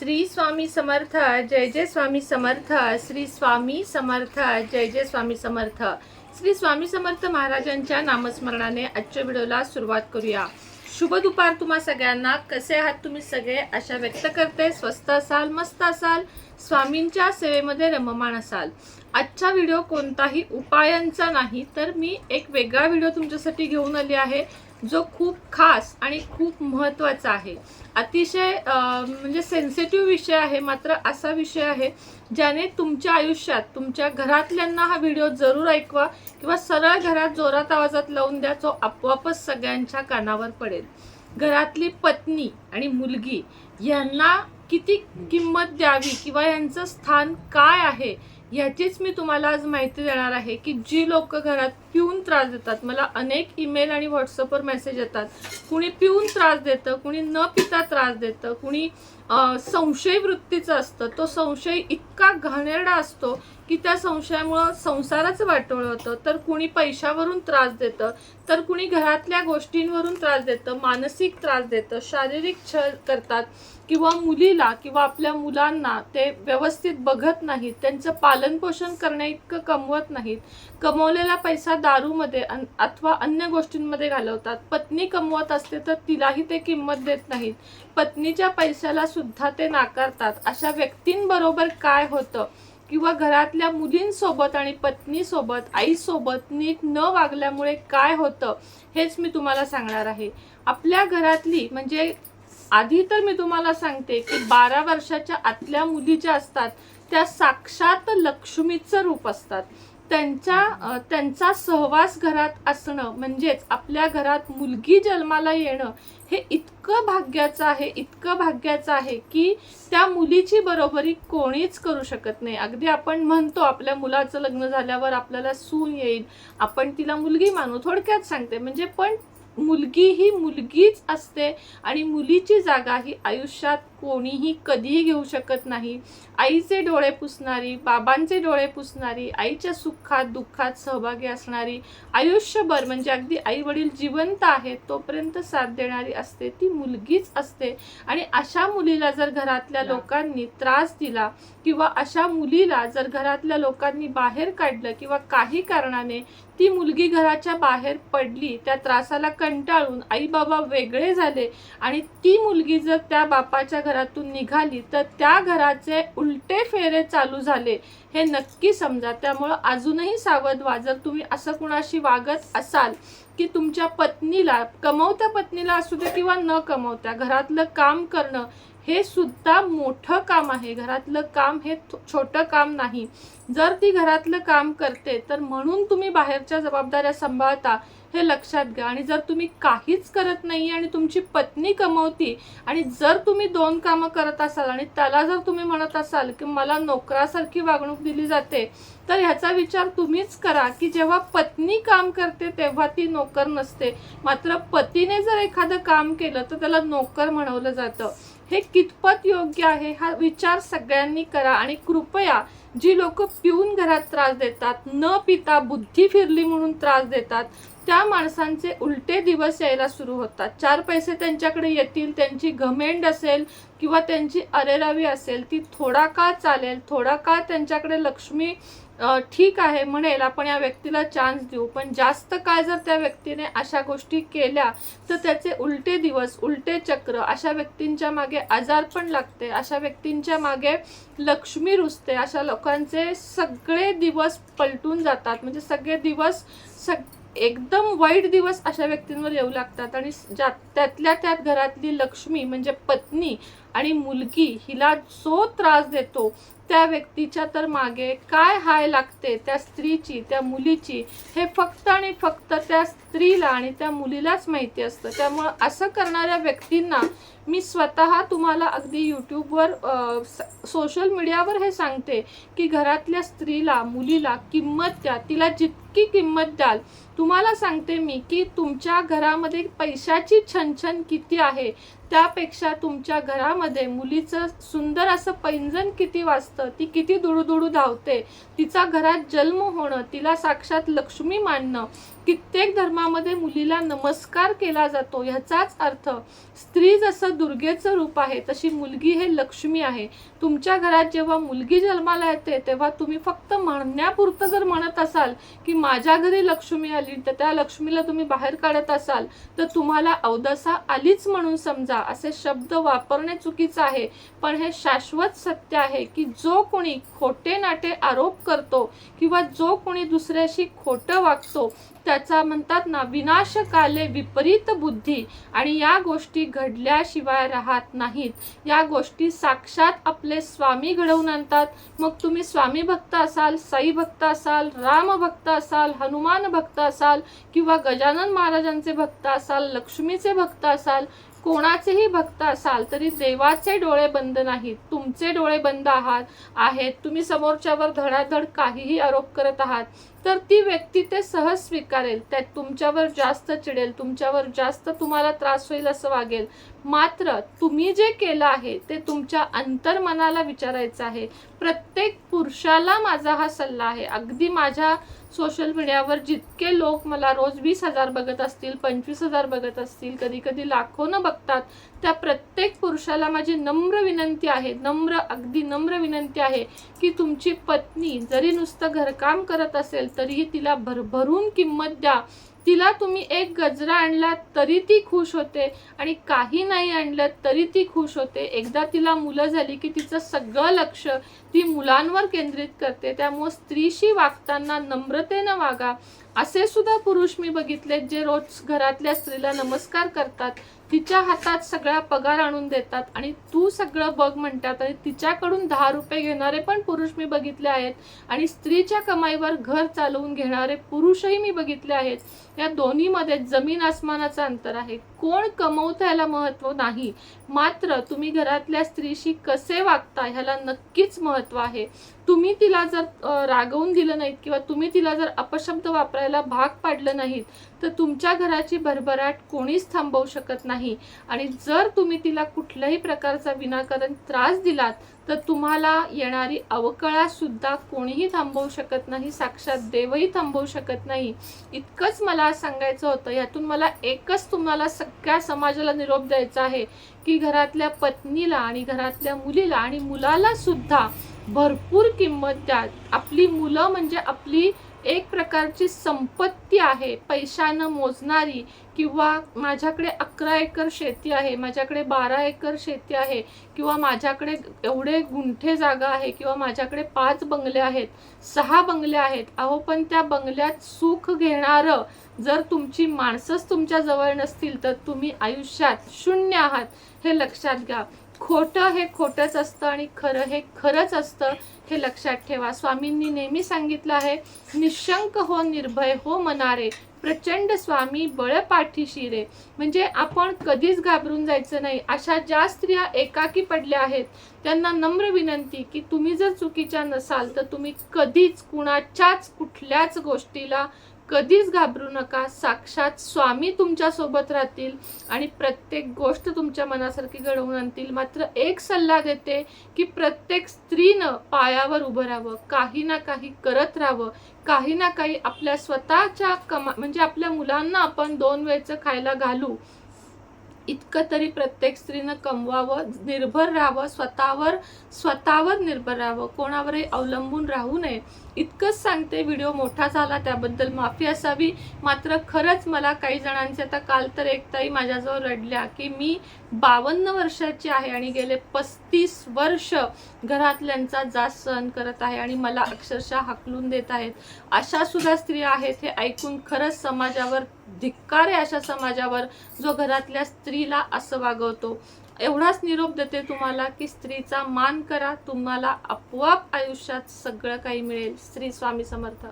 श्री स्वामी समर्थ जय जय स्वामी समर्थ श्री स्वामी समर्थ जय जय स्वामी समर्थ. श्री स्वामी समर्थ महाराजांच्या नामस्मरणाने आजच्या व्हिडिओला सुरुवात करूया. शुभ दुपार तुम्हा सगळ्यांना. कसे आहात तुम्ही सगळे? आशा व्यक्त करते. स्वस्त असाल मस्त असाल. स्वामींच्या सेवेमध्ये रममाण असाल. आजचा व्हिडिओ कोणताही उपायांचा नाही तर मी एक वेगळा व्हिडिओ तुमच्यासाठी घेऊन आली आहे जो खूप खास आणि खूप महत्त्वाचा आहे. अतिशय म्हणजे सेन्सिटिव्ह विषय आहे मात्र असा विषय आहे ज्याने तुमच्या आयुष्यात तुमच्या घरातल्यांना हा व्हिडिओ जरूर ऐकवा किंवा सरळ घरात जोरात आवाजात लावून द्या जो आपोआपच सगळ्यांच्या कानावर पडेल. घरातली पत्नी आणि मुलगी यांना किती किंमत द्यावी किंवा यांचं स्थान काय आहे याचीच मी तुम्हाला आज माहिती देणार आहे की जी लोक घरात पिऊन त्रास देतात मला अनेक ईमेल आणि व्हॉट्सअपवर मेसेज येतात. कुणी पिऊन त्रास देतं कुणी न पिता त्रास देतं कुणी संशय वृत्तीचं असतं. तो संशय इतका घाणेरडा असतो की त्या संशयामुळं संसाराचं वाटोळं होतं. तर कुणी पैशावरून त्रास देतं तर कुणी घरातल्या गोष्टींवरून त्रास देतं मानसिक त्रास देतं शारीरिक छळ करतात किंवा मुलीला किंवा आपल्या मुलांना ते व्यवस्थित बघत नाहीत त्यांचं पालनपोषण करण्या इतकं कमवत नाहीत. कमवलेला पैसा दारूमध्ये अन- अथवा अन्य गोष्टींमध्ये घालवतात. पत्नी कमवत असते तर तिलाही ते किंमत देत नाहीत. पत्नीच्या पैशाला सुद्धा ते नाकारतात. अशा व्यक्तींबरोबर काय होतं? किंवा घरातल्या मुलींसोबत आणि पत्नीसोबत आईसोबत नीट न वागल्यामुळे काय होतं? हेच मी तुम्हाला सांगणार आहे. आपल्या घरातली म्हणजे आधी तर मी तुम्हाला सांगते की बारा वर्षाच्या आतल्या मुली ज्या असतात त्या साक्षात लक्ष्मीचं रूप असतात. त्यांच्या त्यांचा सहवास घरात असणं म्हणजेच आपल्या घरात मुलगी जन्माला येणं हे इतकं भाग्याचं आहे इतकं भाग्याचं आहे की त्या मुलीची बरोबरी कोणीच करू शकत नाही. अगदी आपण म्हणतो आपल्या मुलाचं लग्न झाल्यावर आपल्याला सून येईल. आपण तिला मुलगी मानू थोडक्यात सांगते. म्हणजे पण मुलगी ही मुलगीच असते आणि मुलीची जागा ही आयुष्यात कोणीही कधीही घेऊ शकत नाही. आईचे डोळे पुसणारी बाबांचे डोळे पुसणारी आईच्या सुखात दुःखात सहभागी असणारी आयुष्यभर म्हणजे अगदी आई वडील जिवंत आहेत तोपर्यंत साथ देणारी असते. ती मुलगीच असते. आणि अशा मुलीला जर घरातल्या लोकांनी त्रास दिला किंवा अशा मुलीला जर घरातल्या लोकांनी बाहेर काढलं किंवा काही कारणाने ती मुलगी घराच्या बाहेर पडली त्या त्रासाला कंटाळून आई बाबा वेगळे झाले आणि ती मुलगी जर त्या बापाच्या घरातून निघाली तर त्या घराचे उलटे फेरे चालू झाले. हे नक्की समजा. त्यामुळं अजूनही सावध वा जर तुम्ही असं कुणाशी वागत असाल की तुमच्या पत्नीला कमवत्या पत्नीला असू दे किंवा न कमवत्या घरातलं काम करणं हे सुद्धा मोठं काम आहे. घरातलं काम हे छोटं काम नाही. जर ती घरातलं काम करते तर म्हणून तुम्ही बाहेरच्या जबाबदाऱ्या सांभाळता हे लक्षात घ्या. आणि जर तुम्ही काहीच करत नाही आणि तुमची पत्नी कमवती आणि जर तुम्ही दोन कामं करत असाल आणि त्याला जर तुम्ही म्हणत असाल की मला नोकरासारखी वागणूक दिली जाते तर ह्याचा विचार तुम्हीच करा की जेव्हा पत्नी काम करते तेव्हा ती नोकर नसते. मात्र पतीने जर एखादं काम केलं तर त्याला नोकर म्हणवलं जातं. हे कितपत योग्य आहे हा विचार सगळ्यांनी करा आणि कृपया जी लोक पिऊन घरात त्रास देतात न पिता बुद्धी फिरली म्हणून त्रास देतात त्या माणसांचे उलटे दिवस यायला सुरू होतात. चार पैसे त्यांच्याकडे येतील त्यांची घमेंड असेल किंवा त्यांची अरेरावी असेल ती थोडा का चालेल थोडा का त्यांच्याकडे लक्ष्मी ठीक आहे म्हणेल आपण या व्यक्तीला चान्स देऊ. पण जास्त काळ जर त्या व्यक्तीने अशा गोष्टी केल्या तर त्याचे उलटे दिवस उलटे चक्र अशा व्यक्तींच्या मागे आजार पण लागते अशा व्यक्तींच्या मागे लक्ष्मी रुजते अशा लोकांचे सगळे दिवस पलटून जातात. म्हणजे सगळे दिवस सग एकदम वाईट दिवस अशा व्यक्तींवर येऊ लागतात आणि ज्या त्यातल्या त्यात घरातली लक्ष्मी म्हणजे पत्नी आणि मुलगी हिला जो त्रास देतो त्या व्यक्तीच्या तर मागे काय हाय लागते त्या स्त्रीची त्या मुलीची हे फक्त आणि फक्त त्या स्त्रीला आणि त्या मुलीलाच माहिती असतं. त्यामुळं असं करणाऱ्या व्यक्तींना मी स्वतः तुम्हाला अगदी यूट्यूबवर सोशल मीडियावर हे सांगते की घरातल्या स्त्रीला मुलीला किंमत द्या. तिला जितकी किंमत द्याल तुम्हाला सांगते मी की तुमच्या घरामध्ये पैशाची छनछन किती आहे? त्यापेक्षा तुमच्या घरामध्ये मुलीचं सुंदर असं पैंजण किती वाजतं ती किती दुडूदुडू धावते तिचा घरात जन्म होणं तिला साक्षात लक्ष्मी मानणं कित्येक धर्मामध्ये मुलीला नमस्कार केला जातो ह्याचाच अर्थ स्त्री जसं दुर्गेचं रूप आहे तशी मुलगी हे लक्ष्मी आहे. तुमच्या घरात जेव्हा मुलगी जन्माला येते तेव्हा तुम्ही फक्त म्हणण्यापुरतं जर म्हणत असाल की माझ्या घरी लक्ष्मी आली तर त्या लक्ष्मीला तुम्ही बाहेर काढत असाल तर तुम्हाला अवदसा आलीच म्हणून समजा. असे शब्द वापरणे चुकीचं आहे. पण हे शाश्वत सत्य आहे की जो कोणी खोटे नाटे आरोप करतो किंवा जो कोणी दुसऱ्याशी खोटं वागतो त्याचा म्हणतात ना विनाशकाले विपरीत बुद्धी आणि या गोष्टी घडल्याशिवाय राहत नाहीत. या गोष्टी साक्षात आपले स्वामी घडवून आणतात. मग तुम्ही स्वामी भक्त असाल साई भक्त असाल राम भक्त असाल हनुमान भक्त असाल किंवा गजानन महाराजांचे भक्त असाल लक्ष्मीचे भक्त असाल कोणाचेही भक्त असाल तरी देवाचे डोळे बंद नाहीत. तुमचे डोळे बंद आहात आहेत. तुम्ही समोरच्यावर धडाधड काहीही आरोप करत आहात. तर ती व्यक्ती ते सहज स्वीकारेल. त्यात तुमच्यावर जास्त चिडेल तुमच्यावर जास्त तुम्हाला त्रास होईल असं वागेल. मात्र तुम्ही जे केलं आहे ते तुमच्या अंतर्मनाला विचारायचं आहे. प्रत्येक पुरुषाला माझा हा सल्ला आहे. अगदी माझ्या सोशल मीडियावर जितके लोक मला रोज वीस हजार बघत असतील पंचवीस हजार बघत असतील कधी कधी लाखोनं बघतात त्या प्रत्येक पुरुषाला माझी नम्र विनंती आहे नम्र अगदी नम्र विनंती आहे की तुमची पत्नी जरी नुसतं घरकाम करत असेल तरीही तिला भरभरून किंमत द्या. तिला तुम्ही एक गजरा आणला तरी ती खुश होते आणि काही नाही आणलं तरी ती खुश होते. एकदा तिला मुलं झाली की तिचं सगळं लक्ष ती मुलांवर केंद्रित करते. त्यामुळे स्त्रीशी वागताना नम्रतेनं वागा. असे सुद्धा पुरुष मी बघितले जे रोज घरातल्या स्त्रीला नमस्कार करतात तिच्या हातात सगळा पगार आणून देतात आणि तू सगळं बघ म्हणतात आणि तिच्याकडून दहा रुपये घेणारे पण पुरुष मी बघितले आहेत आणि स्त्रीच्या कमाईवर घर चालवून घेणारे पुरुषही मी बघितले आहेत. या दोन्हीमध्ये जमीन आसमानाचं अंतर आहे. कोण कमवतं याला महत्त्व नाही. मात्र तुम्ही घरातल्या स्त्रीशी कसे वागता ह्याला नक्कीच महत्त्व आहे. तुम्ही तिला जर रागवून दिलं नाहीत किंवा तुम्ही तिला जर अपशब्द वापरायला भाग पाडलं नाहीत तर तुमच्या घराची भरभराट कोणीच थांबवू शकत नाही. आणि जर तुम्ही तिला कुठल्याही प्रकारचा विनाकारण त्रास दिलात तर तुम्हाला येणारी अवकळासुद्धा कोणीही थांबवू शकत नाही साक्षात देवही थांबवू शकत नाही. इतकंच मला सांगायचं होतं यातून मला एकच तुम्हाला सगळ्या समाजाला निरोप द्यायचा आहे की घरातल्या पत्नीला आणि घरातल्या मुलीला आणि मुलाला सुद्धा भरपूर किंमत द्या. आपली मुलं म्हणजे आपली एक प्रकारची संपत्ती आहे पैशानं मोजणारी किंवा माझ्याकडे अकरा एकर शेती आहे माझ्याकडे बारा एकर शेती आहे किंवा माझ्याकडे एवढे गुंठे जागा आहे किंवा माझ्याकडे पाच बंगले आहेत सहा बंगले आहेत अहो पण त्या बंगल्यात सुख घेणारं जर तुमची माणसंच तुमच्या जवळ नसतील तर तुम्ही आयुष्यात शून्य आहात हे लक्षात घ्या. खोटं हे खोटंच असतं आणि खरं हे खरंच असतं हे लक्षात ठेवा. स्वामींनी नेहमी सांगितलं आहे निशंक हो निर्भय हो मनारे प्रचंड स्वामी बळ पाठीशी रे म्हणजे आपण कधीच घाबरून जायचं नाही. अशा ज्या स्त्रिया एकाकी पडल्या आहेत त्यांना नम्र विनंती की तुम्ही जर चुकीच्या नसाल तर तुम्ही कधीच कुणाच्याच कुठल्याच गोष्टीला कधीच घाबरू नका. साक्षात स्वामी तुमच्यासोबत राहतील आणि प्रत्येक गोष्ट तुमच्या मनासारखी घडवून आणतील. मात्र एक सल्ला देते की प्रत्येक स्त्रीनं पायावर उभं राहावं. काही ना काही करत राहावं. काही ना काही आपल्या स्वतःच्या कमा म्हणजे आपल्या मुलांना आपण दोन वेळचं खायला घालू. इतकं तरी प्रत्येक स्त्रीनं कमवावं निर्भर राहावं स्वतःवर स्वतःवर निर्भर राहावं कोणावरही अवलंबून राहू नये. इतकंच सांगते व्हिडिओ मोठा झाला त्याबद्दल माफी असावी. मात्र खरंच मला काही जणांचे आता काल तर एक ताई माझ्याजवळ रडल्या की मी बावन्न वर्षाची आहे आणि गेले पस्तीस वर्ष घरातल्यांचा जास्त सहन करत आहे आणि मला अक्षरशः हाकलून देत आहेत. अशा सुद्धा स्त्रिया आहेत हे ऐकून खरंच समाजावर धिक्कार आहे अशा समाजावर जो घरातल्या स्त्रीला असं वागवतो. एवढाच निरोप देते तुम्हाला की स्त्रीचा मान करा तुम्हाला आपोआप आयुष्यात सगळं काही मिळेल. स्त्री स्वामी समर्थ.